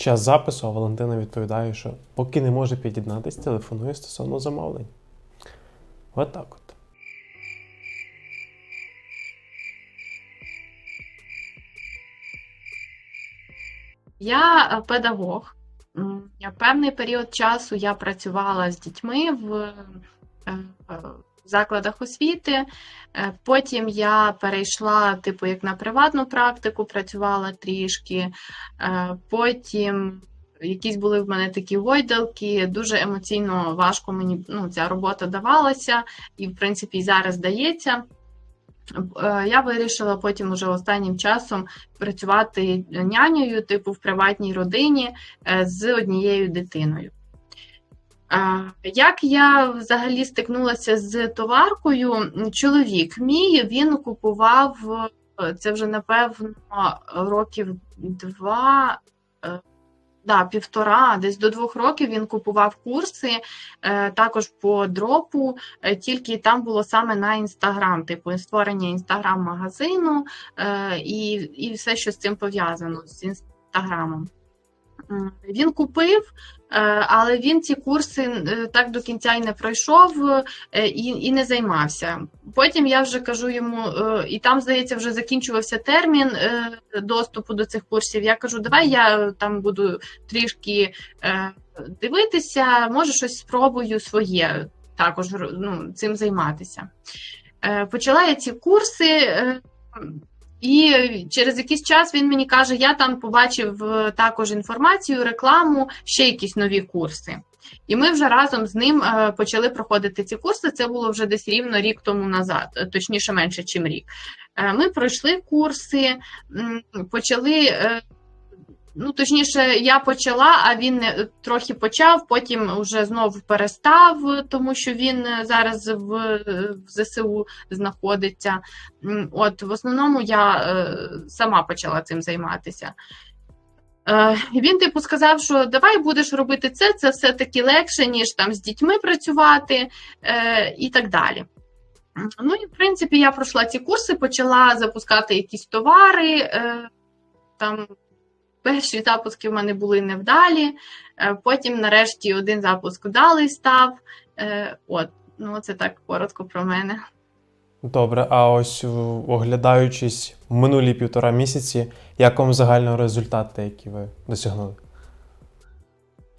час запису, а Валентина відповідає, що поки не може під'єднатись, телефонує стосовно замовлень. От так от. Я е, педагог. Певний період часу я працювала з дітьми в е, е, закладах освіти. Е, Потім я перейшла, типу, як на приватну практику, працювала трішки. Е, Потім якісь були в мене такі гойдалки. Дуже емоційно важко мені ну, ця робота давалася, і, в принципі, зараз дається. Е, Я вирішила потім уже останнім часом працювати нянею, типу в приватній родині з однією дитиною. Як я взагалі стикнулася з товаркою, чоловік мій він купував е, це вже напевно років два. е, Да, півтора, десь до двох років він купував курси е, також по дропу, тільки там було саме на інстаграм, типу створення інстаграм-магазину і, і все, що з цим пов'язано з інстаграмом. М, Він купив, е, але він ці курси е, так до кінця й не пройшов е, і, і не займався. Потім я вже кажу йому, е, і там, здається, вже закінчувався термін е, доступу до цих курсів. Я кажу, давай я там буду трішки е, дивитися, може щось спробую своє також ну, цим займатися. Е, Почала я ці курси. І через якийсь час він мені каже: я там побачив е, також інформацію, рекламу, ще якісь нові курси. І ми вже разом з ним е, почали проходити ці курси. Це було вже десь рівно рік тому назад, е, точніше, менше, ніж рік. Ми пройшли курси, почали. Е, Ну, точніше, я почала, а він трохи почав, потім вже знову перестав, тому що він е, зараз в, е, в ЗСУ знаходиться. От, в основному я е, сама почала цим займатися. Е, він, типу, сказав, що давай будеш робити це, це все-таки легше, ніж там з дітьми працювати е, і так далі. Ну і в принципі я пройшла ці курси, почала запускати якісь товари. Е, там перші запуски в мене були невдалі. Е, потім, нарешті, один запуск вдалий став. Е, от, ну це так коротко про мене. Добре, а ось оглядаючись минулі півтора місяці, як вам загально результати, які ви досягнули?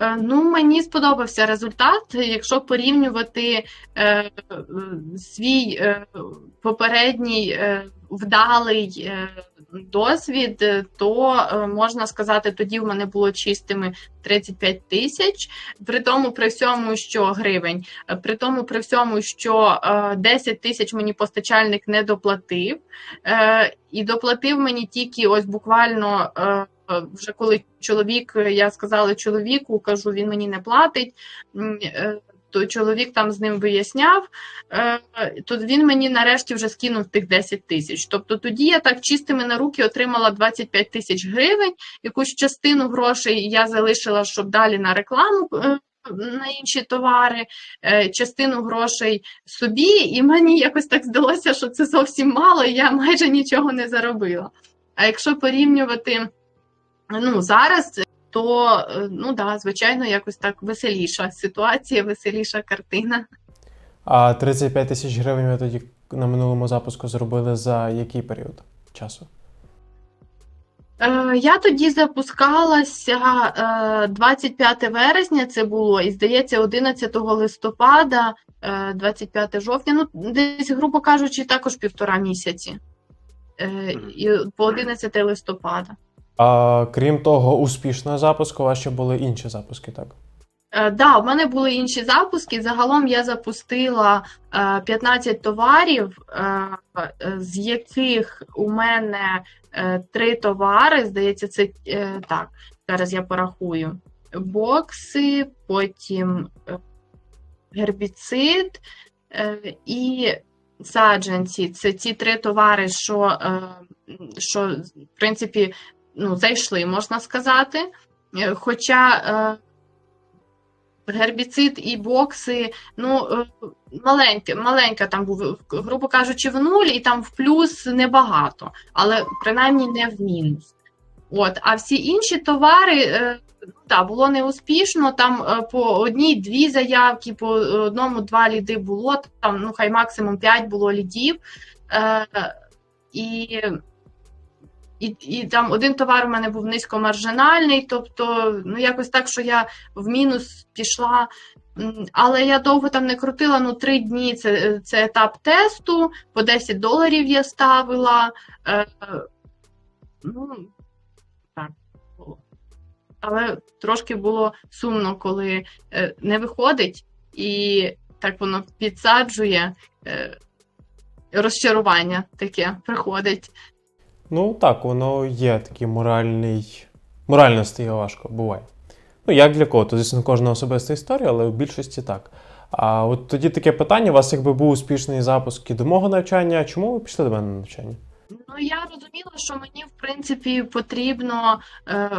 Е, Ну, мені сподобався результат. Якщо порівнювати е, е, свій е, попередній е, вдалий е, досвід, е, то е, можна сказати, тоді в мене було чистими 35 тисяч. При тому, при всьому, що гривень, при тому, при всьому, що е, 10 тисяч мені постачальник не доплатив, е, і доплатив мені тільки ось буквально. е, вже коли чоловік, я сказала чоловіку, кажу, він мені не платить. е, То чоловік там з ним виясняв, е, то він мені нарешті вже скинув тих 10 тисяч. Тобто тоді я так чистими на руки отримала 25 тисяч гривень, якусь частину грошей я залишила, щоб далі на рекламу. е, На інші товари, е, частину грошей собі, і мені якось так здалося, що це зовсім мало, і я майже нічого не заробила. А якщо порівнювати ну, зараз, то е, ну да, звичайно, якось так веселіша ситуація, веселіша картина. А 35 тисяч гривень ви тоді на минулому запуску зробили за який період часу? Е, Я тоді запускалася е, 25 вересня, це було, і здається, 11 листопада, е, 25 жовтня, ну десь, грубо кажучи, також півтора місяці. Е, І по 11 листопада. А крім того, успішного запуску, у вас ще були інші запуски, так? Е, Да, в мене були інші запуски. Загалом я запустила е, 15 товарів, е, е, з яких у мене е, три товари. Здається, це е, так. Зараз я порахую. Бокси, потім е, гербіцид е, і саджанці. Це ті три товари, що, е, що в принципі, ну, зайшли, можна сказати. Е, Хоча е, гербіцид і бокси, ну, е, маленьке, маленька там був, грубо кажучи, в нуль, і там в плюс небагато, але принаймні не в мінус. От, а всі інші товари, ну, та, було неуспішно. Там по одній-дві заявки, по одному-два ліди було. Там, ну, хай максимум п'ять було лідів. Е, і, і, і там один товар у мене був низькомаржинальний, тобто, ну, якось так, що я в мінус пішла. Але я довго там не крутила, ну, три дні це, це етап тесту, по 10 доларів я ставила. Е, ну, так. Але трошки було сумно, коли е, не виходить, і так воно підсаджує. Е, розчарування таке приходить. Ну так, воно є такий моральний. Морально стає важко, буває. Ну, як для кого? То, звісно, кожна особиста історія, але в більшості так. А от тоді таке питання: у вас якби був успішний запуск і до мого навчання. Чому ви пішли до мене на навчання? Ну, я розуміла, що мені, в принципі, потрібно. Е,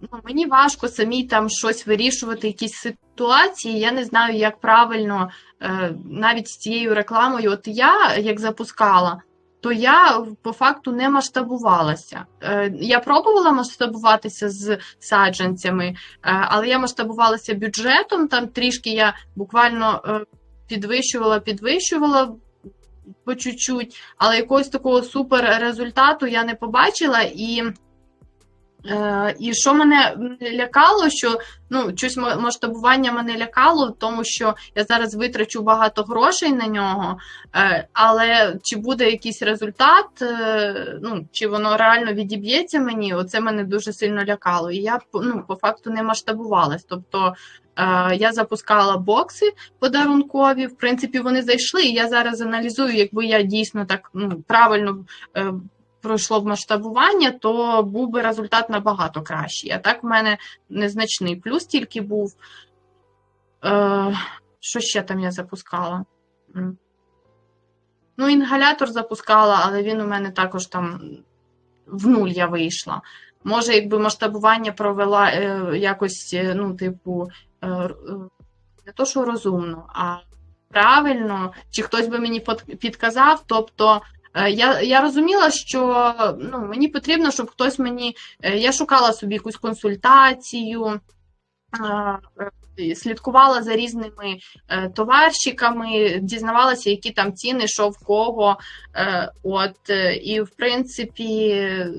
ну, мені важко самі там щось вирішувати, якісь ситуації. Я не знаю, як правильно е, навіть з цією рекламою. От я як запускала, то я по факту не масштабувалася. Е, я пробувала масштабуватися з саджанцями, е, але я масштабувалася бюджетом. Там трішки я буквально е, підвищувала, підвищувала по чуть-чуть, але якогось такого супер результату я не побачила. І, е, і що мене лякало, що ну, щось масштабування мене лякало, тому що я зараз витрачу багато грошей на нього, е, але чи буде якийсь результат, е, ну, чи воно реально відіб'ється мені, оце мене дуже сильно лякало. І я ну, по факту не масштабувалась. Тобто я запускала бокси подарункові. В принципі, вони зайшли. І я зараз аналізую, якби я дійсно так ну, правильно пройшло б масштабування, то був би результат набагато кращий. А так в мене незначний плюс тільки був. Е, що ще там я запускала? Ну, інгалятор запускала, але він у мене також там в нуль я вийшла. Може, якби масштабування провела е, якось, е, ну, типу, не то, що розумно, а правильно, чи хтось би мені підказав. Тобто я, я розуміла, що ну, мені потрібно, щоб хтось мені. е, Я шукала собі якусь консультацію, е, е, слідкувала за різними е, товарщиками, дізнавалася, які там ціни, що в кого. Е, От, е, і в принципі. е,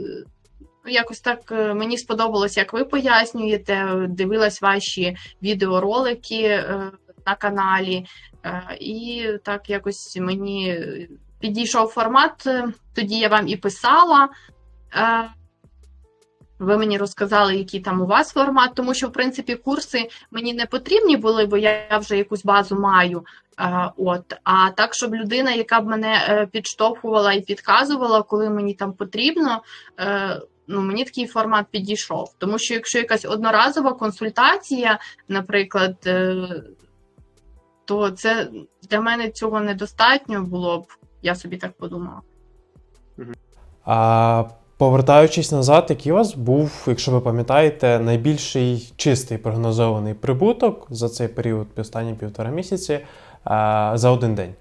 Ну, якось так е, мені сподобалось, як ви пояснюєте. Дивилась ваші відеоролики е, на каналі, е, і так якось мені підійшов формат. е, Тоді я вам і писала. Е, Ви мені розказали, який там у вас формат, тому що, в принципі, курси мені не потрібні були, бо я вже якусь базу маю. Е, От, а так, щоб людина, яка б мене підштовхувала і підказувала, коли мені там потрібно, ну мені такий формат підійшов. Тому що якщо якась одноразова консультація, наприклад, то це для мене цього недостатньо було б, я собі так подумала. А повертаючись назад, який у вас був, якщо ви пам'ятаєте, найбільший чистий прогнозований прибуток за цей період, останні півтора місяці, а, за один день?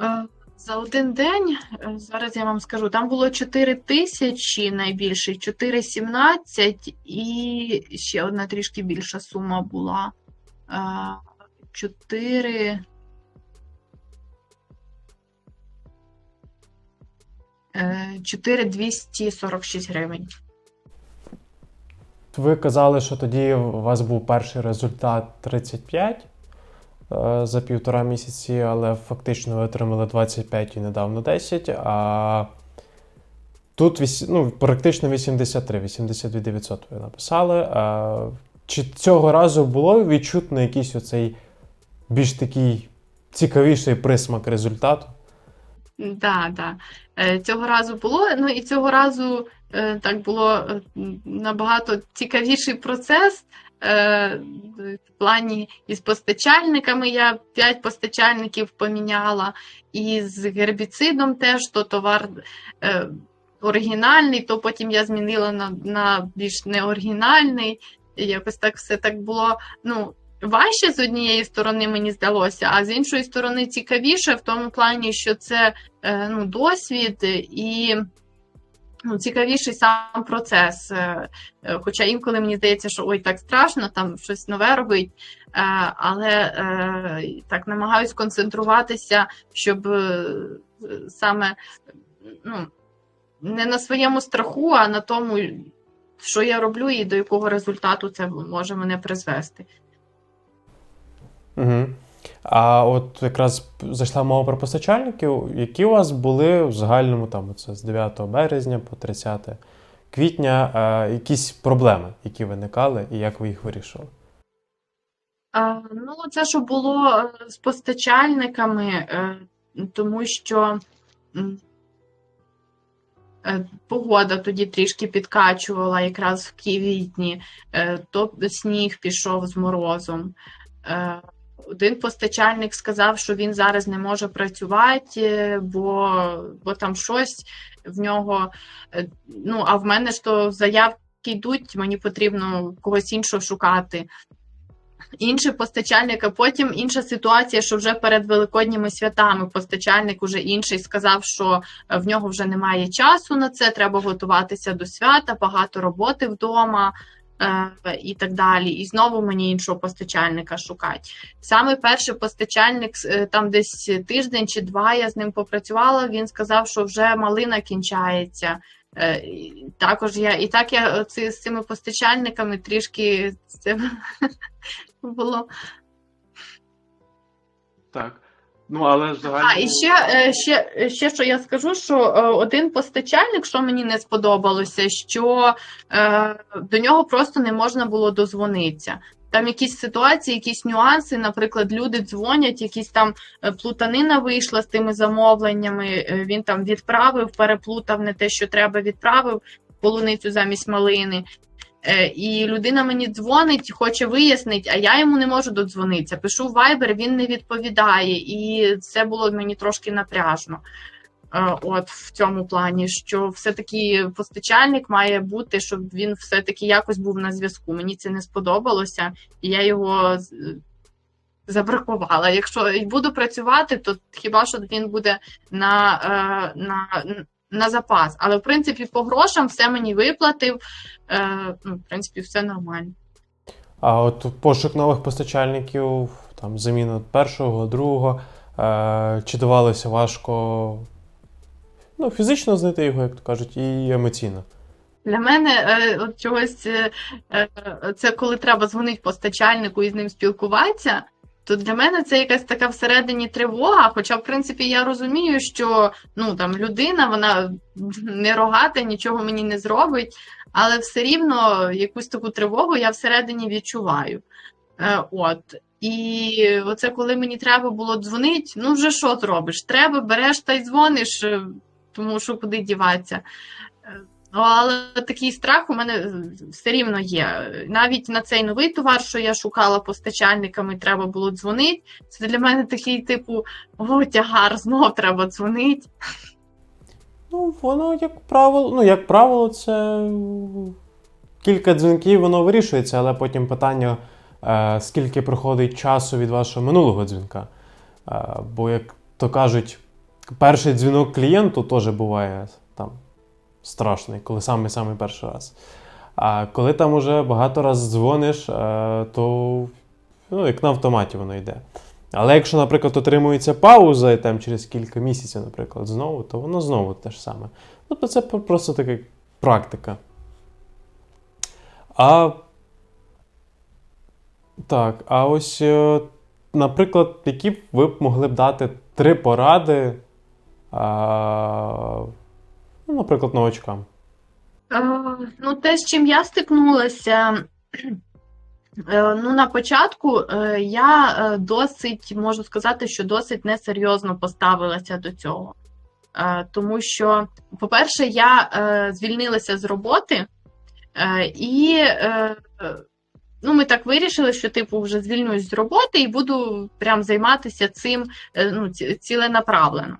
Е, За один день, е, зараз я вам скажу, там було 4 тисячі найбільше, 4,17 і ще одна трішки більша сума була. Е, 4. 4,246 гривень. Ви казали, що тоді у вас був перший результат 35 е, за півтора місяці, але фактично ви отримали 25 і недавно 10. А тут ну, практично 83, 82 900 ви написали. Чи цього разу було відчутно якийсь оцей більш такий цікавіший присмак результату? Да, да. Е, Цього разу було. Ну і цього разу е, так було е, набагато цікавіший процес. В плані із постачальниками я 5 постачальників поміняла, і з гербіцидом теж то товар оригінальний, то потім я змінила на, на більш неоригінальний. Якось так все так було. Ну, важче з однієї сторони, мені здалося, а з іншої сторони цікавіше в тому плані, що це е, ну, досвід, і ну, цікавіший сам процес. Е, е, Хоча інколи мені здається, що ой, так страшно, там щось нове робить. Але так намагаюсь концентруватися, щоб саме ну, не на своєму страху, а на тому, що я роблю і до якого результату це може мене призвести. Угу. А от якраз зайшла мова про постачальників. Які у вас були в загальному там це з 9 березня по 30 квітня е, якісь проблеми, які виникали, і як ви їх вирішили? А, Ну, це що було е, з постачальниками, е, тому що е, погода тоді трішки підкачувала якраз в квітні, е, то сніг пішов з морозом. Е, Один постачальник сказав, що він зараз не може працювати, бо, бо там щось в нього. е, Ну, а в мене ж то заявки йдуть, мені потрібно когось іншого шукати інший постачальник, а потім інша ситуація, що вже перед великодніми святами постачальник уже інший сказав, що е, в нього вже немає часу на це, треба готуватися до свята, багато роботи вдома. Е, І так далі, і знову мені іншого постачальника шукати. Саме перший постачальник, е, там десь тиждень чи два я з ним попрацювала. Він сказав, що вже малина кінчається. Е, Також я і так я ці, з цими постачальниками трішки з цим було. Так. Ну, але загально. А, і ще, е, ще, ще що я скажу, що е, один постачальник, що мені не сподобалося, що е, до нього просто не можна було дозвонитися. Там якісь ситуації, якісь нюанси, наприклад, люди дзвонять, якісь там плутанина вийшла з тими замовленнями. Він там відправив, переплутав не те, що треба, відправив полуницю замість малини. Е, І людина мені дзвонить, хоче вияснити, а я йому не можу додзвонитися. Пишу в Viber, він не відповідає, і це було мені трошки напряжно. Е, От в цьому плані, що все-таки постачальник має бути, щоб він все-таки якось був на зв'язку. Мені це не сподобалося, і я його забракувала. Якщо буду працювати, то хіба що він буде на, е, на, на запас. Але в принципі, по грошам все мені виплатив. Е, ну, в принципі, все нормально. А от пошук нових постачальників, там заміна першого, другого, е, чи давалося важко ну, фізично знайти його, як то кажуть, і емоційно. Для мене е, от чогось е, е, це коли треба дзвонити постачальнику і з ним спілкуватися. То для мене це якась така всередині тривога. Хоча, в принципі, я розумію, що ну там людина, вона не рогата, нічого мені не зробить, але все рівно якусь таку тривогу я всередині відчуваю. Е, от. І оце коли мені треба було дзвонити, ну вже що зробиш? Треба, береш та й дзвониш, е, тому що куди діватися. Ну, але такий страх у мене е, все рівно є. Навіть на цей новий товар, що я шукала постачальниками, треба було дзвонити. Це для мене такий, типу, о, тягар, знов треба дзвонити. Ну, воно, як правило, ну, як правило, це кілька дзвінків, воно вирішується, але потім питання, е, скільки проходить часу від вашого минулого дзвінка. Е, бо, як то кажуть, перший дзвінок клієнту теж буває страшний, коли самий-самий перший раз. А коли там уже багато разів дзвониш, е, то ну, як на автоматі воно йде. Але якщо, наприклад, отримується пауза і там через кілька місяців, наприклад, знову, то воно знову те ж саме. Тобто це просто така практика. А так, а ось, е, наприклад, які б ви б могли б дати три поради, а, ну, наприклад, новачкам. Е, Ну, те, з чим я стикнулася, е, ну, на початку е, я е, досить, можу сказати, що досить несерйозно поставилася до цього. Тому що, по-перше, я звільнилася з роботи, і ну, ми так вирішили, що типу вже звільнюсь з роботи і буду прям займатися цим ну, ціленаправлено.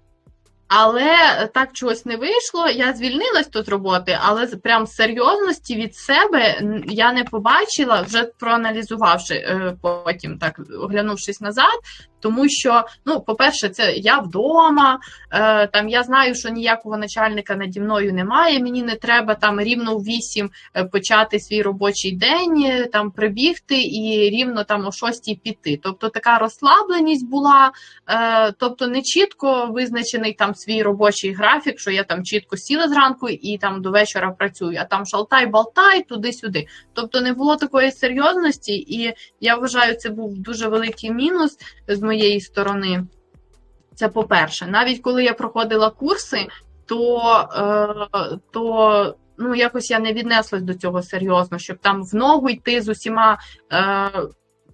Але так чогось не вийшло. Я звільнилась тут роботи, але прям серйозності від себе я не побачила, вже проаналізувавши е, потім, так оглянувшись назад, тому що, ну, по-перше, це я вдома, е, там я знаю, що ніякого начальника наді мною немає. Мені не треба там рівно в 8 е, почати свій робочий день, е, там прибігти і рівно там о 6 піти. Тобто така розслабленість була, е, тобто не чітко визначений там свій робочий графік, що я там чітко сіла зранку і там до вечора працюю, а там шалтай-балтай туди-сюди. Тобто не було такої серйозності, і я вважаю, це був дуже великий мінус з моєї сторони. Це по-перше, навіть коли я проходила курси, то, е, то ну, якось я не віднеслась до цього серйозно, щоб там в ногу йти з усіма. Е,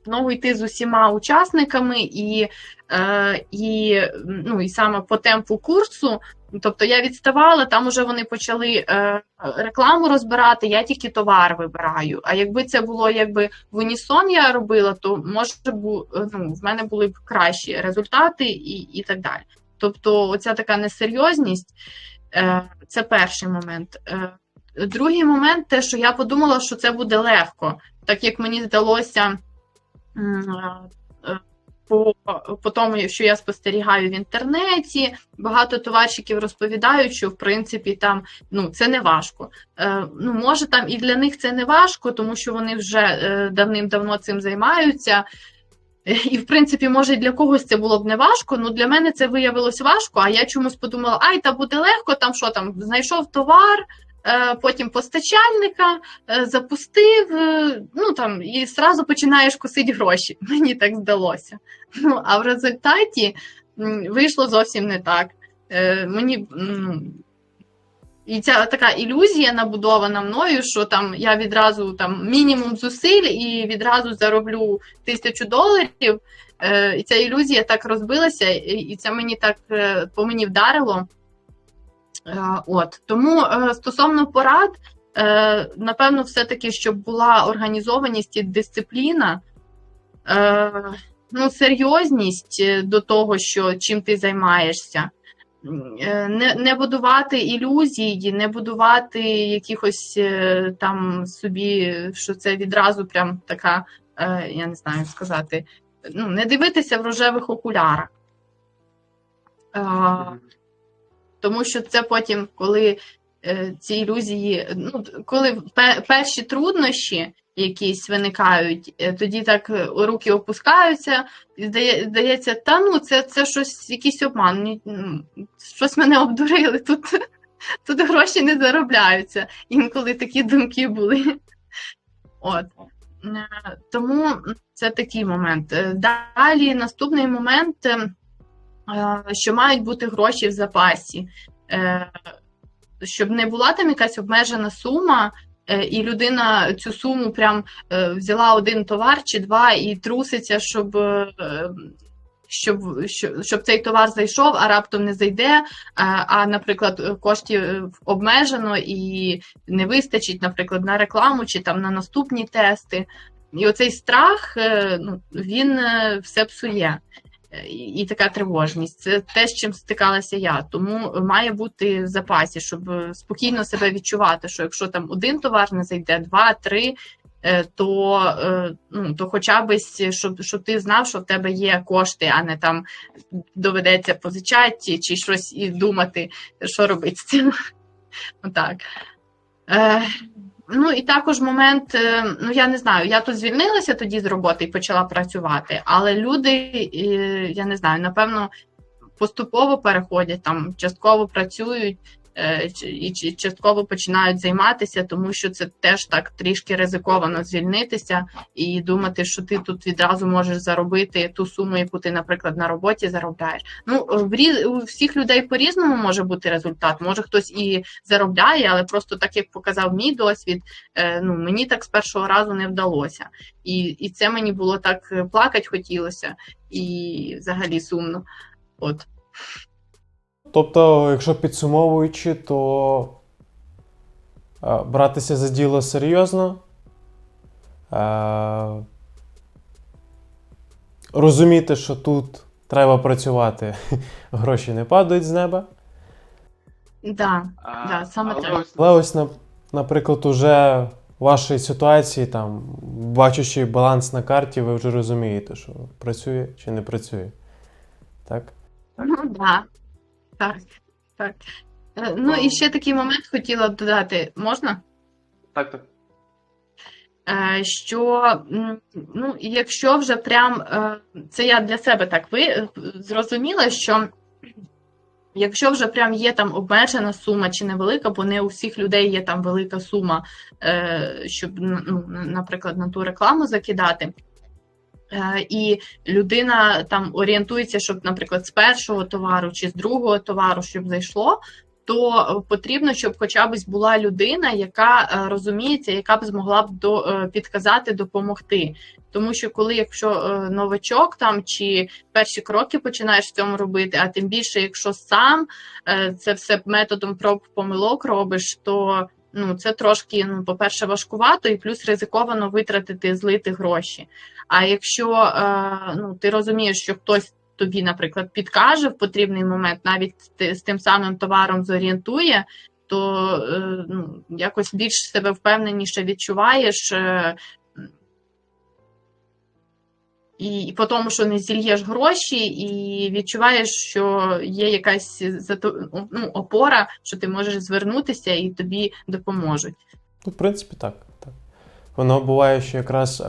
в ногу йти з усіма учасниками, і, е, і, ну, і саме по темпу курсу. Тобто я відставала, там уже вони почали е, рекламу розбирати, я тільки товар вибираю. А якби це було якби в унісон я робила, то може бу, ну, в мене були б кращі результати і, і так далі. Тобто, оця така несерйозність е, це перший момент. Другий момент, те, що я подумала, що це буде легко, так як мені здалося. М, е, По, по тому, що я спостерігаю в інтернеті, багато товарщиків розповідають, що в принципі там ну це не важко. Е, ну може там і для них це не важко, тому що вони вже е, давним-давно цим займаються. Е, І, в принципі, може, для когось це було б не важко. Ну для мене це виявилось важко. А я чомусь подумала, ай, та буде легко, там що там, знайшов товар, е, потім постачальника, е, запустив, е, ну там і зразу починаєш косити гроші. Мені так здалося. Ну а в результаті вийшло зовсім не так. Е, Мені і ця така ілюзія набудована мною, що там я відразу там мінімум зусиль і відразу зароблю тисячу доларів. Е, І ця ілюзія так розбилася, і це мені так е, по мені вдарило. Е, От тому е, стосовно порад, е, напевно, все-таки, щоб була організованість і дисципліна, ну, серйозність до того, що чим ти займаєшся. Не, не будувати ілюзій, не будувати якихось там собі, що це відразу прям така, я не знаю як сказати, ну, не дивитися в рожевих окулярах. Тому що це потім, коли е, ці ілюзії, ну, коли пе- перші труднощі якісь виникають, е, тоді так е, руки опускаються, і здає, здається, та ну це, це щось, якийсь обман. Щось мене обдурили, тут, тут гроші не заробляються. Інколи такі думки були. От. Е, Тому це такий момент. Е, Далі наступний момент, е, е, що мають бути гроші в запасі. Е, Щоб не була там якась обмежена сума, е, і людина цю суму прям е, взяла один товар чи два і труситься, щоб, е, щоб, щоб, цей товар зайшов, а раптом не зайде. А, наприклад, коштів обмежено і не вистачить, наприклад, на рекламу чи там на наступні тести. І оцей страх е, ну, він е, все псує. І, і така тривожність. Це те, з чим стикалася я. Тому має бути в запасі, щоб е, спокійно себе відчувати, що якщо там один товар не зайде, два, три, е, то, е, ну, то хоча б щоб, щоб ти знав, що в тебе є кошти, а не там доведеться позичати чи щось і думати, що робити з цим. Отак. Е, Ну і також момент, е, ну я не знаю, я тут звільнилася тоді з роботи і почала працювати, але люди, е, я не знаю, напевно, поступово переходять там, частково працюють і частково починають займатися, тому що це теж так трішки ризиковано звільнитися і думати, що ти тут відразу можеш заробити ту суму, яку ти, наприклад, на роботі заробляєш. Ну у всіх людей по-різному може бути результат. Може хтось і заробляє, але просто так як показав мій досвід, е, ну мені так з першого разу не вдалося. І, і це мені було так е, плакати хотілося, і взагалі сумно. От. Тобто, якщо підсумовуючи, то е, братися за діло серйозно, е, розуміти, що тут треба працювати, гроші не падають з неба. Да, да, саме так. Але ось, наприклад, уже в вашій ситуації, там, бачачи баланс на карті, ви вже розумієте, що працює чи не працює. так? Ну да. Так. так. Е, Ну і ще такий момент хотіла б додати. Можна? Так, так. Е, Що м, ну, якщо вже прям е, це я для себе так ви зрозуміла, що якщо вже прям є там обмежена сума чи невелика, бо не у всіх людей є там велика сума, е, щоб ну, наприклад, на ту рекламу закидати. Е, І людина там орієнтується, щоб, наприклад, з першого товару чи з другого товару, щоб зайшло, то потрібно, щоб хоча б була людина, яка е, розуміється, яка б змогла б до, е, підказати, допомогти. Тому що коли якщо новачок там чи перші кроки починаєш в цьому робити, а тим більше, якщо сам це все методом проб помилок робиш, то ну це трошки, ну, по-перше, важкувато, і плюс ризиковано витратити, злити гроші. А якщо е, ну, ти розумієш, що хтось тобі, наприклад, підкаже в потрібний момент, навіть ти з тим самим товаром зорієнтує, то е, ну, якось більш себе впевненіше відчуваєш. І, і по тому, що не зільєш гроші, і відчуваєш, що є якась ну, опора, що ти можеш звернутися і тобі допоможуть. Ну, в принципі, так. Воно буває, що якраз е,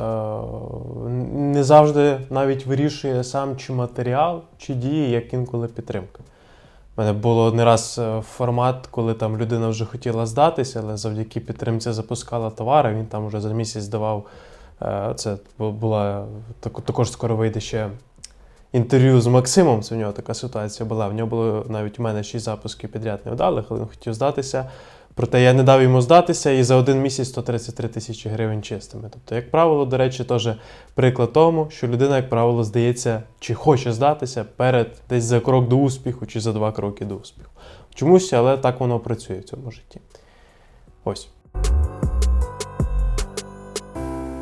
не завжди навіть вирішує сам чи матеріал, чи дії, як інколи підтримка. У мене було не раз е, формат, коли там людина вже хотіла здатися, але завдяки підтримці запускала товари, він там вже за місяць давав. Е, Це бу- була також скоро вийде ще інтерв'ю з Максимом. Це в нього така ситуація була. В нього було навіть у мене шість запусків підряд невдалих, але він хотів здатися. Проте я не дав йому здатися і за один місяць 133 тисячі гривень чистими. Тобто, як правило, до речі, теж приклад тому, що людина, як правило, здається, чи хоче здатися перед десь за крок до успіху, чи за два кроки до успіху. Чомусь, але так воно працює в цьому житті. Ось.